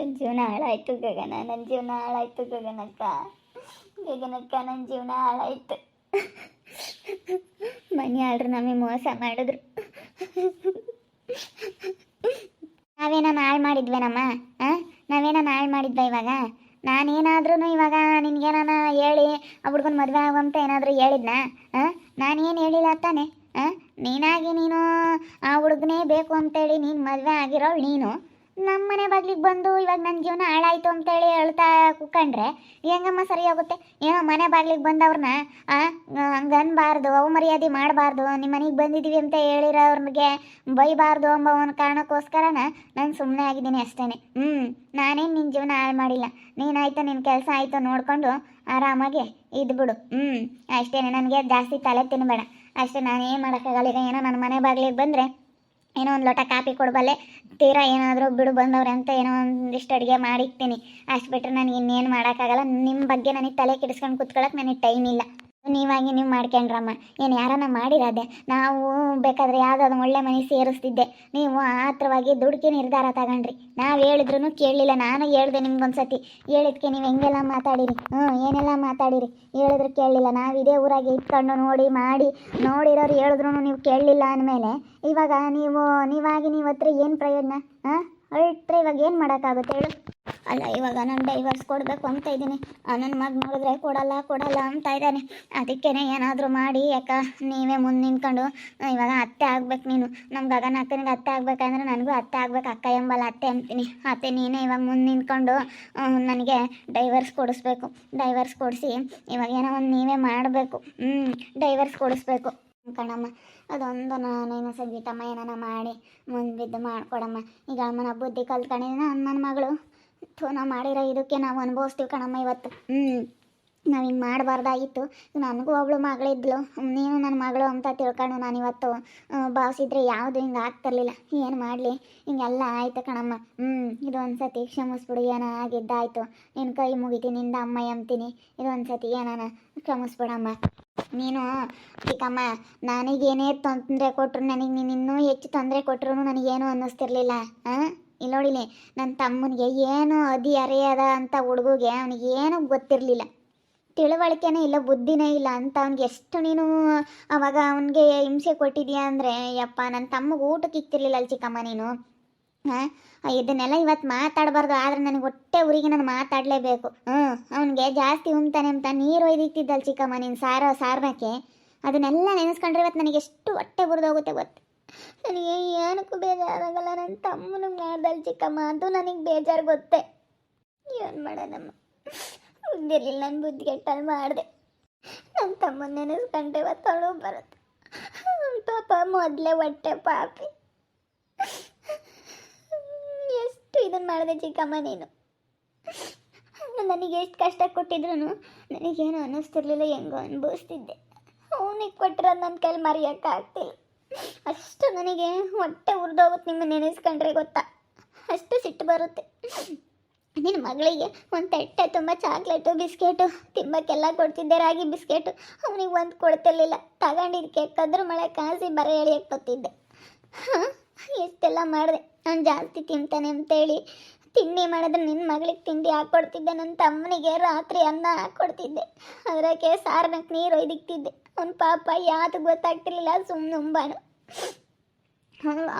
ನನ್ನ ಜೀವನ ಹಾಳಾಯ್ತು ಗಗನ, ನನ್ನ ಜೀವನ ಹಾಳಾಯ್ತು ಗಗನಕ್ಕ. ಗಗನಕ್ಕ, ನನ್ನ ಜೀವನ ಹಾಳಾಯ್ತು. ಮನೆ ಆಳ್ರು ನಮಗೆ ಮೋಸ ಮಾಡಿದ್ರು. ನಾವೇನ ಹಾಳು ಮಾಡಿದ್ವೇನಮ್ಮ? ಹಾಂ ನಾವೇನ ಹಾಳು ಮಾಡಿದ್ವ ಇವಾಗ? ನಾನೇನಾದ್ರೂ ಇವಾಗ ನಿನ್ಗೇನಾನ ಹೇಳಿ, ಆ ಹುಡ್ಗನ ಮದುವೆ ಆಗುವಂತ ಏನಾದರೂ ಹೇಳಿದ್ನಾ? ಹಾಂ ನಾನೇನು ಹೇಳಿಲ್ಲ ತಾನೆ? ಹಾಂ ನೀನಾಗಿ ನೀನು ಆ ಹುಡುಗನೇ ಬೇಕು ಅಂತೇಳಿ ನೀನು ಮದುವೆ ಆಗಿರೋಳು ನೀನು. ನಮ್ಮ ಮನೆ ಬಾಗ್ಲಿಗೆ ಬಂದು ಇವಾಗ ನನ್ನ ಜೀವನ ಹಾಳಾಯ್ತು ಅಂತೇಳಿ ಹೇಳ್ತಾ ಕುಕ್ಕಂಡ್ರೆ ಹೆಂಗಮ್ಮ ಸರಿ ಹೋಗುತ್ತೆ? ಏನೋ ಮನೆ ಬಾಗ್ಲಿಗೆ ಬಂದವ್ರನ್ನ ಹಂಗೆ ಅನ್ಬಾರ್ದು ಅವಮರ್ಯಾದೆ ಮಾಡಬಾರ್ದು ನಿಮ್ಮ ಮನೆಗೆ ಬಂದಿದ್ದೀವಿ ಅಂತ ಹೇಳಿರೋರ್ಗೆ ಬೈಬಾರ್ದು ಅಂಬ ಒಂದು ಕಾರಣಕ್ಕೋಸ್ಕರನ ನಾನು ಸುಮ್ಮನೆ ಆಗಿದ್ದೀನಿ ಅಷ್ಟೇ ಹ್ಞೂ ನಾನೇನು ನಿನ್ನ ಜೀವನ ಹಾಳು ಮಾಡಿಲ್ಲ. ನೀನಾಯ್ತು ನಿನ್ನ ಕೆಲಸ ಆಯಿತು ನೋಡಿಕೊಂಡು ಆರಾಮಾಗಿ ಇದ್ಬಿಡು ಹ್ಞೂ ಅಷ್ಟೇ ನನಗೆ ಜಾಸ್ತಿ ತಲೆ ತಿನ್ನಬೇಡ ಅಷ್ಟೇ, ನಾನು ಏನು ಮಾಡೋಕ್ಕಾಗಲ್ಲ, ಈಗ ಏನೋ ನನ್ನ ಮನೆ ಬಾಗ್ಲಿಗೆ ಬಂದರೆ ಏನೋ ಒಂದು ಲೋಟ ಕಾಫಿ ಕೊಡಬಲ್ಲೆ ತೀರಾ ಏನಾದರೂ ಬಿಡು ಬಂದವ್ರೆ ಅಂತ ಏನೋ ಒಂದಿಷ್ಟು ಅಡುಗೆ ಮಾಡಿಕ್ತೀನಿ ಅಷ್ಟು ಬಿಟ್ಟರೆ ನನಗೆ ಇನ್ನೇನು ಮಾಡೋಕ್ಕಾಗಲ್ಲ. ನಿಮ್ಮ ಬಗ್ಗೆ ನನಗೆ ತಲೆ ಕೆಡಿಸ್ಕೊಂಡು ಕುತ್ಕೊಳ್ಳೋಕೆ ನನಗೆ ಟೈಮ್ ಇಲ್ಲ. ನೀವಾಗಿ ನೀವು ಮಾಡ್ಕೊಂಡ್ರಮ್ಮ ಏನು ಯಾರನ್ನ ಮಾಡಿರೋದೆ, ನಾವು ಬೇಕಾದ್ರೆ ಯಾವುದಾದ್ರು ಒಳ್ಳೆ ಮನೆ ಸೇರಿಸ್ತಿದ್ದೆ. ನೀವು ಆತ್ರವಾಗಿ ದುಡ್ಕಿ ನಿರ್ಧಾರ ತಗೊಂಡ್ರಿ. ನಾವು ಹೇಳಿದ್ರು ಕೇಳಲಿಲ್ಲ, ನಾನು ಹೇಳ್ದೆ ನಿಮ್ಗೊಂದ್ಸತಿ. ಹೇಳಿದ್ಕೆ ನೀವು ಹೆಂಗೆಲ್ಲ ಮಾತಾಡಿರಿ? ಹ್ಞೂ ಏನೆಲ್ಲ ಮಾತಾಡಿರಿ? ಹೇಳಿದ್ರು ಕೇಳಲಿಲ್ಲ. ನಾವು ಇದೇ ಊರಾಗೆ ಇಟ್ಕೊಂಡು ನೋಡಿ, ಮಾಡಿ, ನೋಡಿರೋರು ಹೇಳಿದ್ರು ನೀವು ಕೇಳಲಿಲ್ಲ ಅಂದಮೇಲೆ, ಇವಾಗ ನೀವು ನೀವಾಗಿ ನೀವು ಹತ್ರ ಏನು ಪ್ರಯೋಜನ? ಹಾಂ? ಹೊರಟ್ರೆ ಇವಾಗ ಏನು ಮಾಡೋಕ್ಕಾಗುತ್ತೆ ಹೇಳು. ಅಲ್ಲ, ಇವಾಗ ನಾನು ಡೈವರ್ಸ್ ಕೊಡಬೇಕು ಅಂತ ಇದ್ದೀನಿ. ನನ್ನ ಮಗ ನೋಡಿದ್ರೆ ಕೊಡಲ್ಲ ಕೊಡಲ್ಲ ಅಂತ ಇದ್ದಾನೆ. ಅದಕ್ಕೇನೆ ಏನಾದರೂ ಮಾಡಿ ಯಾಕ ನೀವೇ ಮುಂದೆ ನಿಂತ್ಕೊಂಡು ಇವಾಗ ಅತ್ತೆ ಆಗ್ಬೇಕು ನೀನು. ನಮ್ಮ ಗಗನ ಅಕ್ಕನಿಗೆ ಅತ್ತೆ ಆಗ್ಬೇಕಂದ್ರೆ ನನಗೂ ಅತ್ತೆ ಆಗ್ಬೇಕು, ಅಕ್ಕ ಎಂಬಲ್ಲ ಅತ್ತೆ ಅಂತೀನಿ. ಅತ್ತೆ ನೀನೇ ಇವಾಗ ಮುಂದೆ ನಿಂತ್ಕೊಂಡು ನನಗೆ ಡೈವರ್ಸ್ ಕೊಡಿಸ್ಬೇಕು. ಡೈವರ್ಸ್ ಕೊಡಿಸಿ, ಇವಾಗ ಏನೋ ಒಂದು ನೀವೇ ಮಾಡಬೇಕು. ಹ್ಞೂ ಡೈವರ್ಸ್ ಕೊಡಿಸ್ಬೇಕು. ಕಣಮ್ಮ, ಅದೊಂದು ನಾನೇನು ಸಂಗೀತಮ್ಮ ಏನಾನ ಮಾಡಿ, ಮುಂದೆ ಬಿದ್ದು ಮಾಡ್ಕೊಡಮ್ಮ. ಈಗ ಅಮ್ಮನ ಬುದ್ಧಿ ಕಲ್ತ್ಕೊಂಡಿದ್ದೀನಿ ನನ್ನ ಮಗಳು? ಥೂ ನಾವು ಮಾಡಿರೋ ಇದಕ್ಕೆ ನಾವು ಅನುಭವಿಸ್ತೀವಿ ಕಣಮ್ಮ ಇವತ್ತು. ಹ್ಞೂ ನಾವು ಹಿಂಗೆ ಮಾಡಬಾರ್ದಾಗಿತ್ತು. ನನಗೂ ಒಬ್ಳು ಮಗಳಿದ್ಲು. ನೀನು ನನ್ನ ಮಗಳು ಅಂತ ತಿಳ್ಕೊಂಡು ನಾನು ಇವತ್ತು ಭಾವಿಸಿದ್ರೆ ಯಾವುದು ಹಿಂಗೆ ಆಗ್ತಿರ್ಲಿಲ್ಲ. ಏನು ಮಾಡಲಿ? ಹಿಂಗೆಲ್ಲ ಆಯಿತು ಕಣಮ್ಮ. ಹ್ಞೂ ಇದು ಒಂದು ಸತಿ ಕ್ಷಮಿಸ್ಬಿಡು ಏನೋ ಆಗಿದ್ದಾಯ್ತು. ನಿನ್ನ ಕೈ ಮುಗಿತೀನಿ ನಿಂದ ಅಮ್ಮ ಎಂತೀನಿ ಇದು ಒಂದು ಸತಿ ಏನಾನ ಕ್ಷಮಿಸ್ಬಿಡಮ್ಮ. ನೀನು ಚಿಕ್ಕಮ್ಮ ನನಗೇನೇ ತೊಂದರೆ ಕೊಟ್ಟರು ನನಗೆ ನೀನು ಇನ್ನೂ ಹೆಚ್ಚು ತೊಂದರೆ ಕೊಟ್ಟರು ನನಗೇನು ಅನ್ನಿಸ್ತಿರ್ಲಿಲ್ಲ ಹಾಂ ಇಲ್ಲಿ ನನ್ನ ತಮ್ಮನಿಗೆ ಏನು ಅದಿ ಅರೆಯದ ಅಂತ ಹುಡುಗಿಗೆ ಅವನಿಗೆ ಏನೂ ಗೊತ್ತಿರಲಿಲ್ಲ. ತಿಳುವಳಿಕೆನೇ ಇಲ್ಲ, ಬುದ್ಧಿನೇ ಇಲ್ಲ ಅಂತ ಅವ್ನಿಗೆ ಎಷ್ಟು ನೀನು ಅವಾಗ ಅವನಿಗೆ ಹಿಂಸೆ ಕೊಟ್ಟಿದ್ಯಾ ಅಂದರೆ, ಯಪ್ಪ ನನ್ನ ತಮ್ಮಗೆ ಊಟಕ್ಕೆ ಇಕ್ತಿರ್ಲಿಲ್ಲ ಅಲ್ಲಿ ಚಿಕ್ಕಮ್ಮ ನೀನು. ಹಾಂ, ಇದನ್ನೆಲ್ಲ ಇವತ್ತು ಮಾತಾಡಬಾರ್ದು, ಆದರೆ ನನಗೆ ಹೊಟ್ಟೆ ಊರಿಗೆ ನಾನು ಮಾತಾಡಲೇಬೇಕು. ಹ್ಞೂ, ಅವನಿಗೆ ಜಾಸ್ತಿ ಉಮ್ತಾನೆ ಅಂತ ನೀರು ಒಯ್ದಿಕ್ತಿದ್ದಲ್ಲ ಚಿಕ್ಕಮ್ಮ ನೀನು ಸಾರೋ ಸಾರನಕ್ಕೆ. ಅದನ್ನೆಲ್ಲ ನೆನೆಸ್ಕೊಂಡ್ರೆ ಇವತ್ತು ನನಗೆ ಎಷ್ಟು ಹೊಟ್ಟೆ ಬುರಿದೋಗುತ್ತೆ ಗೊತ್ತು. ನನಗೆ ಏನಕ್ಕೂ ಬೇಜಾರಾಗಲ್ಲ. ನನ್ನ ತಮ್ಮನ ಮಾಡ್ದಲ್ಲ ಚಿಕ್ಕಮ್ಮ ಅದು ನನಗೆ ಬೇಜಾರು ಗೊತ್ತೆ. ಏನು ಮಾಡೋಣಮ್ಮ? ಬುದ್ಧಿರ್ಲಿಲ್ಲ ನನ್ನ ಬುದ್ಧಿ ಕೆಟ್ಟಲ್ಲಿ ಮಾಡಿದೆ. ನನ್ನ ತಮ್ಮನ ನೆನೆಸ್ಕೊಂಡೆ ಇವತ್ತು ಬರುತ್ತೆ. ಪಾಪ ಮೊದಲೇ ಹೊಟ್ಟೆ ಪಾಪಿ. ಎಷ್ಟು ಇದನ್ನು ಮಾಡಿದೆ ಚಿಕ್ಕಮ್ಮ ನೀನು? ನನಗೆ ಎಷ್ಟು ಕಷ್ಟ ಕೊಟ್ಟಿದ್ರು ನನಗೇನು ಅನ್ನಿಸ್ತಿರ್ಲಿಲ್ಲ ಹೆಂಗೋ ಅನುಭವಿಸ್ತಿದ್ದೆ. ಅವನಿಗೆ ಕೊಟ್ಟಿರೋದು ನನ್ನ ಕೈಲಿ ಮರೆಯೋಕ್ಕಾಗ್ತಿಲ್ಲ ಅಷ್ಟು ನನಗೆ ಹೊಟ್ಟೆ ಉರಿದೋಗುತ್ತೆ, ನಿಮ್ಮ ನೆನೆಸ್ಕೊಂಡ್ರೆ ಗೊತ್ತಾ? ಅಷ್ಟು ಸಿಟ್ಟು ಬರುತ್ತೆ. ನಿನ್ನ ಮಗಳಿಗೆ ಒಂದು ತಟ್ಟೆ, ತುಂಬ ಚಾಕ್ಲೇಟು ಬಿಸ್ಕೆಟು ತಿನ್ನೋಕ್ಕೆಲ್ಲ ಕೊಡ್ತಿದ್ದೆ, ರಾಗಿ ಬಿಸ್ಕೆಟು. ಅವನಿಗೆ ಒಂದು ಕೊಡ್ತಿರ್ಲಿಲ್ಲ. ತಗೊಂಡಿದ್ದಕ್ಕೆ ಕದ್ರ ಮಳೆ ಕಾಸಿ ಬರ ಎಳಿಯಕ್ಕೆ ಬರ್ತಿದ್ದೆ ಹಾಂ, ಎಷ್ಟೆಲ್ಲ ಮಾಡಿದೆ. ನಾನು ಜಾಸ್ತಿ ತಿಂತಾನೆ ಅಂತೇಳಿ ತಿಂಡಿ ಮಾಡಿದ್ರೆ ನಿನ್ನ ಮಗಳಿಗೆ ತಿಂಡಿ ಹಾಕ್ಕೊಡ್ತಿದ್ದೆ ನನ್ನ ತಮ್ಮನಿಗೆ ರಾತ್ರಿ ಅನ್ನ ಹಾಕ್ಕೊಡ್ತಿದ್ದೆ ಅದಕ್ಕೆ ಸಾರ್ನಕ್ಕೆ ನೀರು ಒಯ್ದಿಕ್ತಿದ್ದೆ. ಅವ್ನ ಪಾಪ ಯಾವುದು ಗೊತ್ತಾಗ್ತಿರ್ಲಿಲ್ಲ ಸುಮ್ಮನೆ ಉಂಬಾನು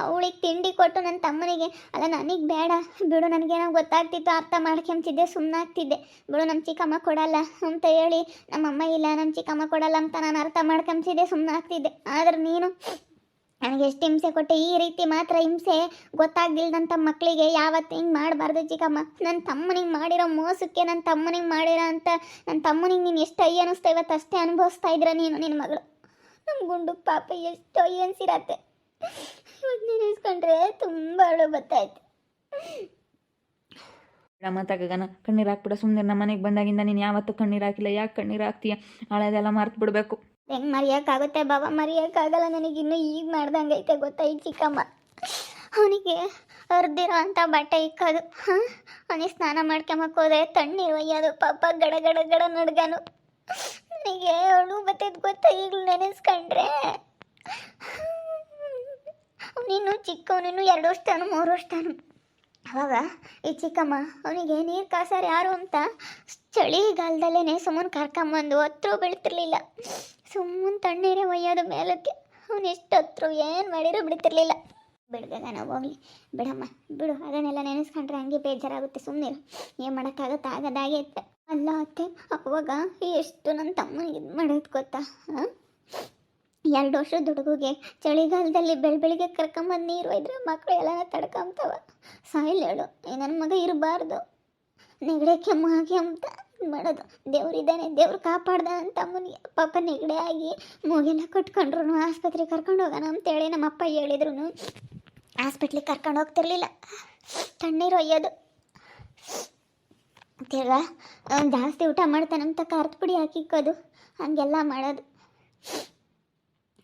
ಅವಳಿಗೆ ತಿಂಡಿ ಕೊಟ್ಟು ನನ್ನ ತಮ್ಮನಿಗೆ, ಅಲ್ಲ, ನನಗೆ ಬೇಡ. ಬಿಡು ನನಗೇನೋ ಗೊತ್ತಾಗ್ತಿತ್ತು, ಅರ್ಥ ಮಾಡ್ಕೊಂತಿದ್ದೆ ಸುಮ್ಮನಾಗ್ತಿದ್ದೆ ಬಿಡು ನಮ್ಮ ಚಿಕ್ಕಮ್ಮ ಕೊಡಲ್ಲ ಅಂತ ಹೇಳಿ, ನಮ್ಮಮ್ಮ ಇಲ್ಲ ನಮ್ಮ ಚಿಕ್ಕಮ್ಮ ಕೊಡಲ್ಲ ಅಂತ ನಾನು ಅರ್ಥ ಮಾಡ್ಕೊಂತಿದ್ದೆ ಸುಮ್ಮನಾಗ್ತಿದ್ದೆ ಆದ್ರೆ ನೀನು ನನಗೆ ಎಷ್ಟು ಹಿಂಸೆ ಕೊಟ್ಟೆ, ಈ ರೀತಿ ಮಾತ್ರ ಹಿಂಸೆ ಗೊತ್ತಾಗ್ದಿಲ್ದಂಥ ಮಕ್ಕಳಿಗೆ ಯಾವತ್ತು ಹಿಂಗೆ ಮಾಡಬಾರ್ದು ಚಿಕ್ಕಮ್ಮ. ನನ್ನ ತಮ್ಮನಿಗೆ ಮಾಡಿರೋ ಮೋಸಕ್ಕೆ ನನ್ನ ತಮ್ಮನಿಗೆ ಮಾಡಿರೋ ಅಂತ ನನ್ನ ತಮ್ಮನಿಗೆ ನೀನು ಎಷ್ಟು ಅಯ್ಯ ಅನ್ನಿಸ್ತಾ ಇವತ್ತು ಅಷ್ಟೇ ಅನುಭವಿಸ್ತಾ ಇದ್ರ ನೀನು ನಿನ್ನ ಮಗಳು? ನಮ್ಮ ಗುಂಡು ಪಾಪ ಎಷ್ಟು ಅಯ್ಯ ಅನ್ಸಿರತ್ತೆ ಇವತ್ತು ತುಂಬ ಅಳು ಬತ್ತಾಯ್ತು ಮತ್ತೆ ತಗಗನ, ಕಣ್ಣೀರು ಹಾಕ್ಬಿಡ. ಸುಮ್ಮನೆ ನಮ್ಮ ಮನೆಗೆ ಬಂದಾಗಿಂದ ನೀನು ಯಾವತ್ತೂ ಕಣ್ಣೀರು ಹಾಕಿಲ್ಲ. ಯಾಕೆ ಕಣ್ಣೀರು ಹಾಕ್ತೀಯ? ಹಳೆದೆಲ್ಲ ಮರ್ತು ಬಿಡಬೇಕು ಹೆಂಗೆ ಮರೆಯೋಕ್ಕಾಗುತ್ತೆ ಬಾಬಾ ಮರೆಯೋಕ್ಕಾಗಲ್ಲ ನನಗಿನ್ನೂ ಈಗ ಮಾಡ್ದಂಗೆ ಐತೆ ಗೊತ್ತಾ ಈ ಚಿಕ್ಕಮ್ಮ? ಅವನಿಗೆ ಅರ್ದಿರೋ ಅಂಥ ಬಟ್ಟೆ ಇಕ್ಕೋದು. ಹಾಂ? ಅವನಿಗೆ ಸ್ನಾನ ಮಾಡ್ಕೊಂಬಕ್ಕೆ ಹೋದ್ರೆ ತಣ್ಣೀರು ಒಯ್ಯೋದು, ಪಾಪ ಗಡ ಗಡ ಗಡ ನಡ್ಗನು. ನನಗೆ ಅವಳು ಮತ್ತೆ ಗೊತ್ತಾ ಈಗ ನೆನೆಸ್ಕೊಂಡ್ರೆ? ಅವನಿನ್ನು ಚಿಕ್ಕವನಿನ್ನು ಎರಡು ವರ್ಷ ಮೂರು ವರ್ಷ ಅವಾಗ ಈ ಚಿಕ್ಕಮ್ಮ ಅವನಿಗೆ, ನೀರು ಕಾಸಾರ ಯಾರು? ಅಂತ ಚಳಿಗಾಲದಲ್ಲೇ ಸುಮ್ಮನೆ ಕರ್ಕೊಂಬಂದು, ಹತ್ರ ಬೀಳ್ತಿರ್ಲಿಲ್ಲ. ಸುಮ್ಮನೆ ತಣ್ಣೀರೇ ಒಯ್ಯೋದು ಮೇಲಕ್ಕೆ. ಅವನು ಎಷ್ಟು ಏನು ಮಾಡಿರೋ ಬಿಡ್ತಿರ್ಲಿಲ್ಲ. ಬಿಡ್ದಾಗ ನಾವು ಹೋಗ್ಲಿ. ಬಿಡಮ್ಮ, ಬಿಡು. ಅದನ್ನೆಲ್ಲ ನೆನೆಸ್ಕೊಂಡ್ರೆ ಹಂಗೆ ಬೇಜಾರಾಗುತ್ತೆ. ಸುಮ್ಮನೆ ಏನು ಮಾಡೋಕ್ಕಾಗತ್ತೆ ಆಗದಾಗೆ ಇತ್ತೆ. ಅಲ್ಲ ಅತ್ತೆ, ಅವಾಗ ಎಷ್ಟು ನನ್ನ ತಮ್ಮನಿಗೆ ಇದು ಮಾಡೋದು ಗೊತ್ತಾ? ಎರಡು ವರ್ಷದ ಹುಡುಗಿಗೆ ಚಳಿಗಾಲದಲ್ಲಿ ಬೆಳಬೆಳಿಗ್ಗೆ ಕರ್ಕೊಂಬಂದು ನೀರು ಒಯ್ದ್ರೆ ಮಕ್ಕಳು ಎಲ್ಲ ತಡ್ಕೊಂತವ ಸಾಯಿಲ್ ಹೇಳು. ನನ್ನ ಮಗ ಇರಬಾರ್ದು. ನೆಗಡೆ ಕೆಮ್ಮು ಅಂತ. ಮಾಡೋದು. ದೇವ್ರಿದ್ದಾನೆ ದೇವ್ರು ಕಾಪಾಡ್ದ ಅಂತ ಅಮ್ಮನಿಗೆ ಪಾಪ ನೆಗಡೆ ಆಗಿ ಮೂಗೆಲ್ಲ ಕಟ್ಕೊಂಡ್ರು ಆಸ್ಪತ್ರೆಗೆ ಕರ್ಕೊಂಡು ಹೋಗೋಣ ಅಂತೇಳಿ ನಮ್ಮ ಅಪ್ಪ ಹೇಳಿದ್ರು ಹಾಸ್ಪಿಟ್ಲಿಗೆ ಕರ್ಕೊಂಡು ಹೋಗ್ತಿರ್ಲಿಲ್ಲ. ತಣ್ಣೀರು ಒಯ್ಯೋದು. ತಿರ್ಗಾ ಜಾಸ್ತಿ ಊಟ ಮಾಡ್ತಾನಂತ ಖಾರದ ಪುಡಿ ಹಾಕಿಕ್ಕೋದು ಹಂಗೆಲ್ಲ ಮಾಡೋದು.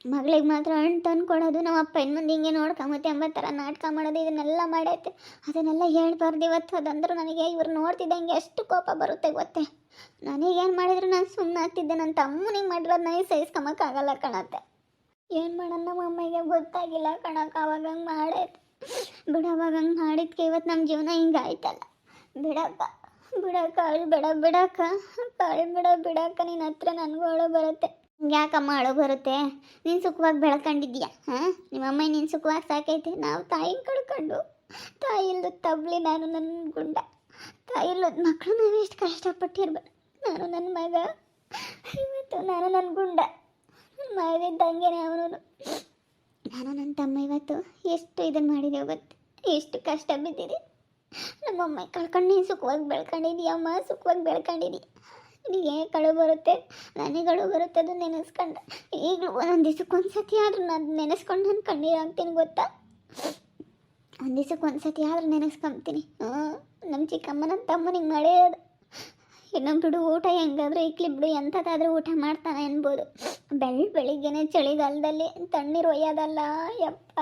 ಮಗಳಿಗೆ ಮಾತ್ರ ಹಣ್ಣು ತಂದು ಕೊಡೋದು ನಮ್ಮ ಅಪ್ಪ ಇನ್ನು ಮುಂದೆ ಹಿಂಗೆ ನೋಡ್ಕೊಂಬತ್ತೆ ಎಂಬ ಥರ ನಾಟಕ ಮಾಡೋದು, ಇದನ್ನೆಲ್ಲ ಮಾಡೈತೆ. ಅದನ್ನೆಲ್ಲ ಹೇಳ್ಬಾರ್ದು ಇವತ್ತು. ಅದಂದ್ರೆ ನನಗೆ ಇವ್ರು ನೋಡ್ತಿದ್ದಂಗೆ ಎಷ್ಟು ಕೋಪ ಬರುತ್ತೆ ಗೊತ್ತೇ. ನನಗೇನು ಮಾಡಿದ್ರು ನಾನು ಸುಮ್ಮನೆ ಆಗ್ತಿದ್ದೆ. ನನ್ನ ತಮ್ಮನಿಗೆ ಮಾಡಿರೋದು ನನಗೆ ಸಹಿಸ್ಕೊಂಬಕ್ಕಾಗಲ್ಲ ಕಣತ್ತೆ. ಏನು ಮಾಡೋಣ ನಮ್ಮ ಅಮ್ಮಗೆ ಗೊತ್ತಾಗಿಲ್ಲ ಕಣಕ್ಕೆ ಅವಾಗ ಹಂಗೆ ಮಾಡೈತೆ ಬಿಡು ಹಂಗೆ ಮಾಡಿದ್ಕೆ ಇವತ್ತು ನಮ್ಮ ಜೀವನ ಹಿಂಗೆ ಆಯ್ತಲ್ಲ. ಬಿಡಕ್ಕ ಬಿಡಕ್ಕ, ಅಳು, ಬಿಡ, ಬಿಡಕ್ಕ, ಅಳು, ಬಿಡ, ಬಿಡಕ್ಕ. ನಿನ್ನ ಹತ್ರ ನನಗೂ ಅಳು ಬರುತ್ತೆ. ಯಾಕಮ್ಮ ಅಳು ಬರುತ್ತೆ? ನೀನು ಸುಖವಾಗಿ ಬೆಳ್ಕೊಂಡಿದ್ಯಾ ಹಾಂ? ನಿಮ್ಮಮ್ಮ ನೀನು ಸುಖವಾಗಿ ಸಾಕೈತೆ. ನಾವು ತಾಯಿ ಕಳ್ಕೊಂಡು ತಾಯಿ ಇಲ್ಲದ ತಬ್ಲಿ ನಾನು ನನ್ನ ಗುಂಡ. ತಾಯಿ ಇಲ್ಲದ ಮಕ್ಕಳು ನಾನು ಎಷ್ಟು ಕಷ್ಟಪಟ್ಟಿರ್ಬೇಕು. ನಾನು ನನ್ನ ಮಗ. ಇವತ್ತು ನಾನು ನನ್ನ ಗುಂಡ. ಮಗಿದ್ದಂಗೆ ಅವನು ನಾನು ನನ್ನ ತಮ್ಮ ಇವತ್ತು. ಎಷ್ಟು ಇದನ್ನು ಮಾಡಿದೆವು ಗೊತ್ತು? ಎಷ್ಟು ಕಷ್ಟ ಬಿದ್ದಿದೆ. ನಮ್ಮಮ್ಮ ಕಳ್ಕೊಂಡು ನೀನು ಸುಖವಾಗಿ ಬೆಳ್ಕೊಂಡಿದ್ದೀಯ ಅಮ್ಮ ಸುಖವಾಗಿ ಬೆಳ್ಕೊಂಡಿದ್ದೀಯ ಕಳು ಬರುತ್ತೆ? ನನಗೆ ಕಳು ಬರುತ್ತೆ ಅದು ನೆನೆಸ್ಕೊಂಡು. ಈಗಲೂ ಒಂದೊಂದು ದಿವ್ಸಕ್ಕೆ ಸತಿ ಆದರೂ ನಾನು ನೆನೆಸ್ಕೊಂಡು ನಾನು ಕಣ್ಣೀರು ಹಾಕ್ತೀನಿ ಗೊತ್ತಾ? ಒಂದು ದಿವ್ಸಕ್ಕೆ ಒಂದು ಸತಿ ಆದರೂ ನೆನೆಸ್ಕೊಂತೀನಿ. ನಮ್ಮ ಚಿಕ್ಕಮ್ಮ ನಮ್ಮ ತಮ್ಮನಿಗೆ ಅದು. ಇನ್ನೊಂದು ಬಿಡು ಊಟ ಹೆಂಗಾದರೂ ಇಕ್ಲಿ ಬಿಡು, ಎಂಥದ್ದಾದ್ರೂ ಊಟ ಮಾಡ್ತಾನೆ ಅನ್ಬೋದು. ಬೆಳ್, ಬೆಳಿಗ್ಗೆನೆ ಚಳಿಗಾಲದಲ್ಲಿ ತಣ್ಣೀರು ಒಯ್ಯೋದಲ್ಲ, ಯಪ್ಪ.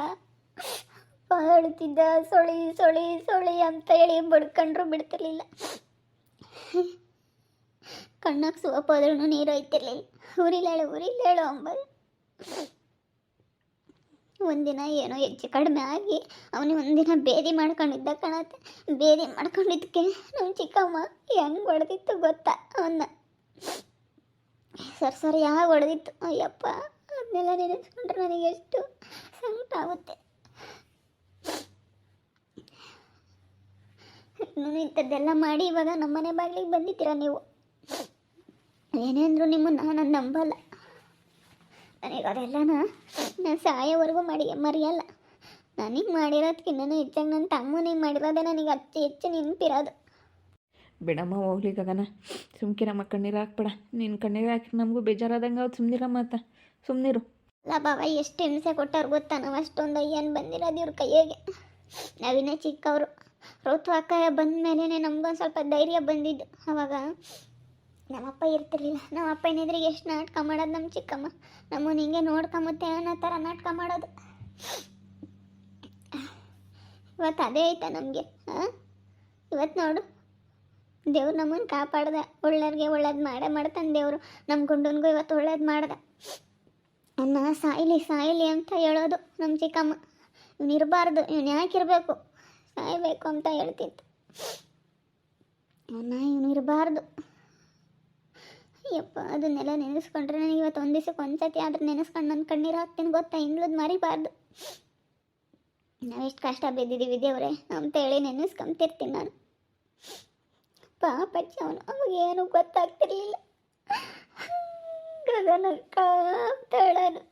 ಅಳ್ತಿದ್ದ ಸೊಳಿ ಸೊಳಿ ಸೊಳಿ ಅಂತ ಹೇಳಿ ಬಡ್ಕೊಂಡ್ರು ಬಿಡ್ತಿರ್ಲಿಲ್ಲ. ಕಣ್ಣಾಗ ಸೋಪ್ ನೀರು ಹೋಯ್ತಿರ್ಲಿಲ್ಲ. ಉರಿಲೇಳು ಉರಿಲೇಳು ಅಂಬಲ್. ಒಂದಿನ ಏನೋ ಹೆಚ್ಚು ಕಡಿಮೆ ಆಗಿ ಅವನಿಗೆ ಒಂದಿನ ಬೇದಿ ಮಾಡ್ಕೊಂಡಿದ್ದ ಕಣತ್ತೆ ಬೇದಿ ಮಾಡ್ಕೊಂಡಿದ್ದಕ್ಕೆ ನಮ್ಮ ಚಿಕ್ಕಮ್ಮ ಹೆಂಗೆ ಹೊಡೆದಿತ್ತು ಗೊತ್ತಾ ಅವನ್ನ ಸರ್ ಸರ್, ಯಾವಾಗ ಹೊಡೆದಿತ್ತು? ಅಯ್ಯಪ್ಪ, ಅದನ್ನೆಲ್ಲ ನೆನೆಸ್ಕೊಂಡ್ರೆ ನನಗೆ ಎಷ್ಟು ಸಂಕಟ ಆಗುತ್ತೆ. ನಾನು ಇಂಥದ್ದೆಲ್ಲ ಮಾಡಿ ಇವಾಗ ನಮ್ಮನೆ ಬಾಗಿಲಿಗೆ ಬಂದಿದ್ದೀರಾ ನೀವು? ಏನೇ ಅಂದರೂ ನಿಮ್ಮನ್ನು ನಾನು ನಂಬಲ್ಲ. ನನಗೆ ಅದೆಲ್ಲನ ನಾನು ಸಾಯೋವರೆಗೂ ಮಾಡಿ ಮರೆಯಲ್ಲ. ನನಗೆ ಮಾಡಿರೋದಕ್ಕಿಂತ ಹೆಚ್ಚಾಗಿ ನನ್ನ ತಮ್ಮನಿಗೆ ಮಾಡಿರೋದೇ ನನಗೆ ಅತಿ ಹೆಚ್ಚು ನೆನಪಿರೋದು. ಬಿಡಮ್ಮ ಹೋಗ್ಲಿ ಗಗನ. ಸುಮ್ಕಿರಮ್ಮ ಕಣ್ಣೀರು ಹಾಕ್ಬೇಡ. ನಿನ್ನ ಕಣ್ಣೀರು ಹಾಕಿ ನಮಗೂ ಬೇಜಾರಾದಂಗೆ ಅವ್ರು ಸುಮ್ಮನಿರಮ್ಮ ಸುಮ್ನಿರು. ಸುಮ್ಮನಿರು ಅಲ್ಲ ಬಾಬಾ ಎಷ್ಟು ಹಿಂಸೆ ಕೊಟ್ಟವ್ರು ಗೊತ್ತಾ? ನಾವು ಅಷ್ಟೊಂದು ಅಯ್ಯನ್ ಬಂದಿರೋದು ಇವ್ರ ಕೈಯಾಗೆ. ನಾವಿನ್ನೇ ಚಿಕ್ಕವರು. ಋತುವಾಕ ಬಂದ ಮೇಲೇ ನಮ್ಗೊಂದು ಸ್ವಲ್ಪ ಧೈರ್ಯ ಬಂದಿದ್ದು. ಅವಾಗ ನಮ್ಮಪ್ಪ ಇರ್ತಿರ್ಲಿಲ್ಲ. ನಮ್ಮ ಅಪ್ಪ ಎದುರಿಗೆ ಎಷ್ಟು ನಾಟಕ ಮಾಡೋದು ನಮ್ಮ ಚಿಕ್ಕಮ್ಮ. ನಮ್ಮನ್ನು ಹಿಂಗೆ ನೋಡ್ಕೊಂಬತ್ತೆ ಅನ್ನೋ ಥರ ನಾಟಕ ಮಾಡೋದು. ಇವತ್ತು ಅದೇ ಆಯ್ತಾ ನಮಗೆ ಹಾಂ ಇವತ್ತು ನೋಡು. ದೇವ್ರು ನಮ್ಮನ್ನು ಕಾಪಾಡ್ದೆ. ಒಳ್ಳೆಯವ್ರಿಗೆ ಒಳ್ಳೇದು ಮಾಡೇ ಮಾಡ್ತಾನೆ ದೇವರು. ನಮ್ಮ ಗುಂಡನ್ಗೂ ಇವತ್ತು ಒಳ್ಳೇದು ಮಾಡ್ದೆ. ಅನ್ನ ಸಾಯಿಲಿ ಸಾಯಿಲಿ ಅಂತ ಹೇಳೋದು ನಮ್ಮ ಚಿಕ್ಕಮ್ಮ. ಇವನು ಇರಬಾರ್ದು, ಇವನು ಯಾಕಿರಬೇಕು ಸಾಯ್ಬೇಕು ಅಂತ ಹೇಳ್ತಿತ್ತು ಅವನ್ನ ಇವನು ಇರಬಾರ್ದು. ಯಪ್ಪ ಅದನ್ನೆಲ್ಲ ನೆನೆಸ್ಕೊಂಡ್ರೆ ನನಗೆ ಇವತ್ತು ಒಂದು ದಿವಸಕ್ಕೆ ಒಂದು ಸತಿ ಆದ್ರೆ ನೆನೆಸ್ಕೊಂಡು ನನ್ನ ಕಣ್ಣೀರು ಹಾಕ್ತೀನಿ ಗೊತ್ತಾ? ಹಿಂಗ್ಳದ್ದು ಮರಿಬಾರ್ದು. ನಾವೆಷ್ಟು ಕಷ್ಟ ಬಿದ್ದಿದ್ದೀವಿ ದೇವ್ರೆ ಅಂತ ಹೇಳಿ ನೆನೆಸ್ಕೊಂತಿರ್ತೀನಿ ನಾನು. ಪಾಪಚ್ಚ ಅವನು ಅವಾಗ ಏನೂ ಗೊತ್ತಾಗ್ತಿರ್ಲಿಲ್ಲ. ಗಗನಕ್ಕ ಹೇಳೋನು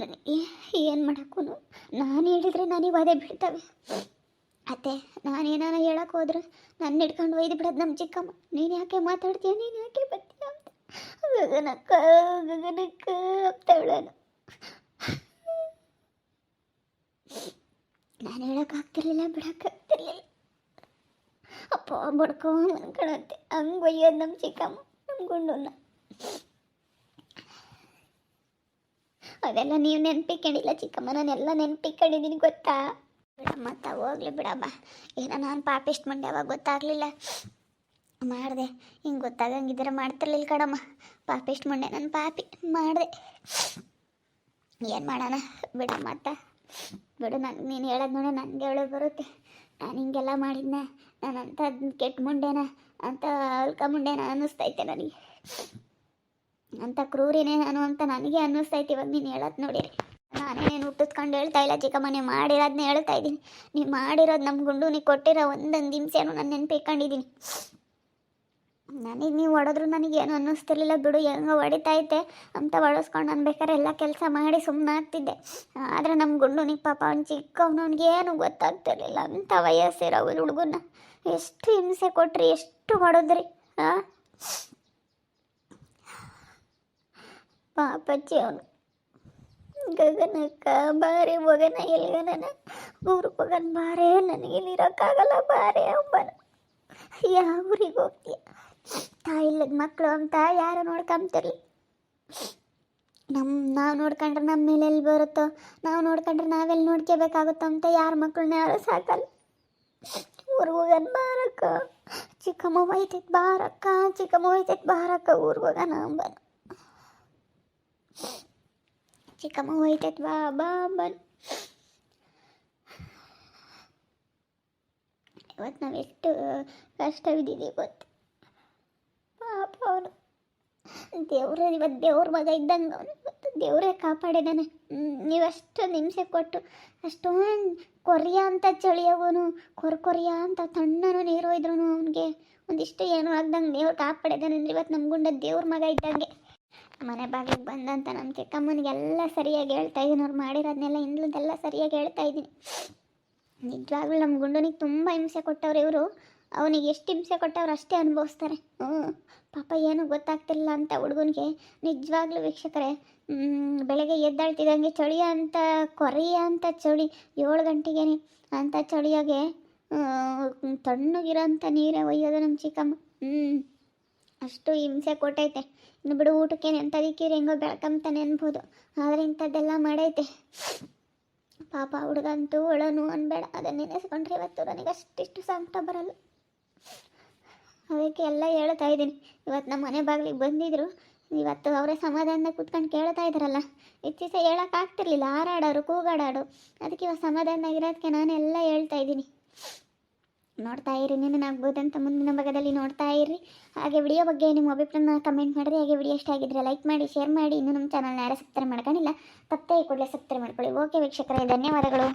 ನನಗೆ ಏನು ಮಾಡೋಕ್ಕೂ ನಾನು ಹೇಳಿದ್ರೆ ನನಗೆ ಅದೇ ಬಿಡ್ತವೆ ಅತ್ತೆ, ನಾನೇನಾನ ಹೇಳಕ್ಕೆ ಹೋದ್ರೆ ನನ್ನ ಹಿಡ್ಕೊಂಡು ಒಯ್ದು ಬಿಡೋದು ನಮ್ಮ ಚಿಕ್ಕಮ್ಮ. ನೀನು ಯಾಕೆ ಮಾತಾಡ್ತೀಯ? ನೀನು ಯಾಕೆ ಗಗನಕ್ಕ ಗಗನಕ್ಕ ಅಂತ ನಾನು ಹೇಳೋಕ್ಕಾಗ್ತಿರ್ಲಿಲ್ಲ ಬಿಡೋಕ್ಕಾಗ್ತಿರ್ಲಿಲ್ಲ ಅಪ್ಪ ಬಡ್ಕೊಂಡು ಅನ್ಕೊಳತ್ತೆ ಹಂಗೆ ಒಯ್ಯೋದು ನಮ್ಮ ಚಿಕ್ಕಮ್ಮ ನಮ್ಮ ಗುಂಡನ್ನ ಅದೆಲ್ಲ ನೀವು ನೆನ್ಪಿಕೊಂಡಿಲ್ಲ ಚಿಕ್ಕಮ್ಮ, ನಾನೆಲ್ಲ ನೆನ್ಪಿಕೊಂಡಿದ್ದೀನಿ ಗೊತ್ತಾ? ಬಿಡಮ್ಮ ಹೋಗ್ಲಿ, ಬಿಡಮ್ಮ. ಏನೋ ನಾನು ಪಾಪಿಸ್ಟ್ ಮಂಡೆ ಅವಾಗ ಗೊತ್ತಾಗಲಿಲ್ಲ. ಮಾಡಿದೆ. ಹಿಂಗೆ ಗೊತ್ತಾಗಂಗಿದ್ರೆ ಮಾಡ್ತಿರ್ಲಿಲ್ಲ ಕಣಮ್ಮ. ಪಾಪಿಸ್ಟ್ ಮಂಡೆ ನನ್ನ ಪಾಪಿ. ಮಾಡಿದೆ. ಏನು ಮಾಡೋಣ? ಬಿಡು ಮತ್ತ ಬಿಡು ನನಗೆ ನೀನು ಹೇಳೋದು ನೋಡಿ ನನಗೆ ಹೇಳೋ ಬರುತ್ತೆ. ನಾನು ಹಿಂಗೆಲ್ಲ ಮಾಡಿದ್ನ, ನಾನು ಅಂತ ಕೆಟ್ಟ ಮುಂಡೆನ, ಅಂತ ಅಲ್ಕ ಮುಂಡೆನ ಅನ್ನಿಸ್ತೈತೆ ನನಗೆ. ಅಂತ ಕ್ರೂರಿನೇ ನಾನು ಅಂತ ನನಗೆ ಅನ್ನಿಸ್ತೈತೆ ಇವಾಗ ನೀನು ಹೇಳೋದು ನೋಡಿರಿ ನಾನೇನು ಹುಟ್ಟಿಸ್ಕೊಂಡು ಹೇಳ್ತಾ ಇಲ್ಲ ಚಿಕ್ಕಮ್ಮ, ನೀವು ಮಾಡಿರೋದನ್ನ ಹೇಳ್ತಾ ಇದ್ದೀನಿ. ನೀವು ಮಾಡಿರೋದು ನಮ್ಮ ಗುಂಡು, ನೀವು ಕೊಟ್ಟಿರೋ ಒಂದೊಂದು ಹಿಂಸೆನೂ ನಾನು ನೆನ್ಪಿಟ್ಕೊಂಡಿದ್ದೀನಿ. ನನಗೆ ನೀವು ಹೊಡೆದ್ರು ನನಗೇನು ಅನ್ನಿಸ್ತಿರ್ಲಿಲ್ಲ. ಬಿಡು, ಹೆಂಗೋ ಹೊಡಿತೈತೆ ಅಂತ ಹೊಡೆಸ್ಕೊಂಡು ನಾನು ಬೇಕಾದ್ರೆ ಎಲ್ಲ ಕೆಲಸ ಮಾಡಿ ಸುಮ್ಮನೆ ಆಗ್ತಿದ್ದೆ. ಆದರೆ ನಮ್ಮ ಗುಂಡುನಿಗೆ ಪಾಪ ಅವ್ನು ಚಿಕ್ಕವನು ಅವ್ನಿಗೇನು ಗೊತ್ತಾಗ್ತಿರ್ಲಿಲ್ಲ. ಅಂಥ ವಯಸ್ಸಿರೋ ಹುಡುಗನ್ನ ಎಷ್ಟು ಹಿಂಸೆ ಕೊಟ್ರಿ, ಎಷ್ಟು ಹೊಡೆದ್ರಿ ಹಾಂ ಪಾಪಚ್ಚಿ ಅವನು ಗಗನಕ್ಕ, ಬಾರಿ ಮಗನ ಎಲ್ಲಿಗನ ಊರು ಮಗನ್ ಬಾರೇ ನನಗೆ ಇಲ್ಲಿರೋಕ್ಕಾಗಲ್ಲ ಬಾರೇ ಅಂಬನ. ಯಾವ ಊರಿಗೆ ಹೋಗ್ತೀಯ? ತಾಯಿಲ್ಲದ ಮಕ್ಕಳು ಅಂತ ಯಾರು ನೋಡ್ಕೊಂತಿರ್ಲಿ ನಮ್ಮ ನಾವು ನೋಡ್ಕೊಂಡ್ರೆ ನಮ್ಮ ಮೇಲೆ ಎಲ್ಲಿ ಬರುತ್ತೋ, ನಾವು ನೋಡ್ಕೊಂಡ್ರೆ ನಾವೆಲ್ಲಿ ನೋಡ್ಕೋಬೇಕಾಗುತ್ತೋ ಅಂತ ಯಾರ ಮಕ್ಕಳನ್ನ ಯಾರು ಸಾಕಲ್ಲ. ಊರಿಗೆ ಹೋಗನ್ ಬಾರಕ್ಕ, ಚಿಕ್ಕಮ್ಮ ಹೋಯ್ತೈತೆ ಬಾರಕ್ಕ, ಚಿಕ್ಕಮ್ಮ ಹೋಯ್ತೈತೆ ಬಾರಕ್ಕ ಊರಿಗೆ ಅಂಬನ್. ಚಿಕ್ಕಮ್ಮ ಹೋಯ್ತೈತೆ ಬಾ ಬಾ ಇವತ್ತು ನಾವು ಎಷ್ಟು ಗೊತ್ತು. ಅವನು. ದೇವ್ರ ಇವತ್ತು ದೇವ್ರ ಮಗ ಇದ್ದಂಗೆ ಅವನು ಇವತ್ತು ದೇವರೇ ಕಾಪಾಡಿದ್ದಾನೆ ನೀವಷ್ಟು ಹಿಂಸೆ ಕೊಟ್ಟು ಅಷ್ಟೊಂದು ಕೊರಿಯ ಅಂತ ಚಳಿಯವನು ಕೊರ ಕೊರಿಯ ಅಂತ ತಣ್ಣನು ನೀರು ಇದ್ರು ಅವನಿಗೆ. ಒಂದಿಷ್ಟು ಏನೂ ಆಗ್ದಂಗೆ ದೇವ್ರು ಕಾಪಾಡಿದ್ದಾನೆ ಅಂದ್ರೆ ಇವತ್ತು ನಮ್ಮ ಗುಂಡ ದೇವ್ರ ಮಗ ಇದ್ದಂಗೆ. ಮನೆ ಬಾಗಿಲಿಗೆ ಬಂದಂತ ನಮ್ಮ ಚಿಕ್ಕಮ್ಮನಿಗೆಲ್ಲ ಸರಿಯಾಗಿ ಹೇಳ್ತಾ ಇದ್ದೀನಿ ಅವ್ರು ಮಾಡಿರೋದನ್ನೆಲ್ಲ ಹಿಂದ್ಲದೆಲ್ಲ ಸರಿಯಾಗಿ ಹೇಳ್ತಾ ಇದ್ದೀನಿ ನಿಜವಾಗ್ಲೂ ನಮ್ಮ ಗುಂಡನಿಗೆ ತುಂಬ ಹಿಂಸೆ ಕೊಟ್ಟವ್ರು ಇವರು. ಅವನಿಗೆ ಎಷ್ಟು ಹಿಂಸೆ ಕೊಟ್ಟವ್ರು ಅಷ್ಟೇ ಅನುಭವಿಸ್ತಾರೆ. ಹ್ಞೂ ಪಾಪ ಏನೂ ಗೊತ್ತಾಗ್ತಿಲ್ಲ ಅಂತ ಹುಡುಗನಿಗೆ. ನಿಜವಾಗ್ಲೂ ವೀಕ್ಷಕರೇ ಬೆಳಗ್ಗೆ ಎದ್ದಾಳ್ತಿದ್ದಂಗೆ ಚಳಿ ಅಂತ ಕೊರೆಯ ಅಂತ ಚಳಿ, ಏಳು ಗಂಟೆಗೆ ಅಂಥ ಚಳಿಯಾಗೆ ತಣ್ಣಗಿರೋಂಥ ನೀರೇ ಒಯ್ಯೋದು ನಮ್ಮ ಚಿಕ್ಕಮ್ಮ. ಹ್ಞೂ ಅಷ್ಟು ಹಿಂಸೆ ಕೊಟ್ಟೈತೆ. ಇನ್ನು ಬಿಡು ಊಟಕ್ಕೆ ನೆನ್ತದಿಕ್ಕಿರಿ ಹೆಂಗೋ ಬೆಳ್ಕೊಂತಾನೆ ಅನ್ಬೋದು. ಆದರೆ ಇಂಥದ್ದೆಲ್ಲ ಮಾಡೈತೆ. ಪಾಪ ಹುಡುಗಂತೂ ಒಳನು ಅನ್ಬೇಡ. ಅದನ್ನ ನೆನೆಸ್ಕೊಂಡ್ರೆ ಇವತ್ತು ನನಗೆ ಅಷ್ಟಿಷ್ಟು ಸಂಕಟ ಬರಲ್ಲ. ಅದಕ್ಕೆ ಎಲ್ಲ ಹೇಳ್ತಾ ಇದ್ದೀನಿ. ಇವತ್ತು ನಮ್ಮ ಮನೆ ಬಾಗಿಲಿಗೆ ಬಂದಿದ್ರು. ಇವತ್ತು ಅವರೇ ಸಮಾಧಾನದ ಕೂತ್ಕೊಂಡು ಕೇಳ್ತಾ ಇದ್ದಾರಲ್ಲ. ಇತ್ತೀಚೆ ಹೇಳೋಕ್ಕಾಗ್ತಿರ್ಲಿಲ್ಲ ಹಾರಾಡೋರು, ಕೂಗಾಡೋರು. ಅದಕ್ಕೆ ಇವಾಗ ಇರೋದಕ್ಕೆ ನಾನು ಎಲ್ಲ ಹೇಳ್ತಾ ಇದ್ದೀನಿ. ನೋಡ್ತಾ ಇರಿ ನೆನನಾಗ್ಬೋದಂತ ಮುಂದಿನ ಭಾಗದಲ್ಲಿ ನೋಡ್ತಾ ಇರಿ. ಹಾಗೆ ವಿಡಿಯೋ ಬಗ್ಗೆ ನಿಮ್ಮ ಅಭಿಪ್ರಾಯನ ಕಮೆಂಟ್ ಮಾಡಿರಿ. ಹಾಗೆ ವಿಡಿಯೋ ಇಷ್ಟ ಆಗಿದ್ರೆ ಲೈಕ್ ಮಾಡಿ ಶೇರ್ ಮಾಡಿ. ಇನ್ನೂ ನಮ್ಮ ಚಾನಲ್ನ ಯಾರು ಸಬ್ಸ್ಕ್ರೈಬ್ ಮಾಡ್ಕೊಂಡಿಲ್ಲ, ತಪ್ಪೇ ಕೂಡಲೇ ಸಬ್ಸ್ಕ್ರೈಬ್ ಮಾಡ್ಕೊಳ್ಳಿ. ಓಕೆ ವೀಕ್ಷಕರೇ, ಧನ್ಯವಾದಗಳು.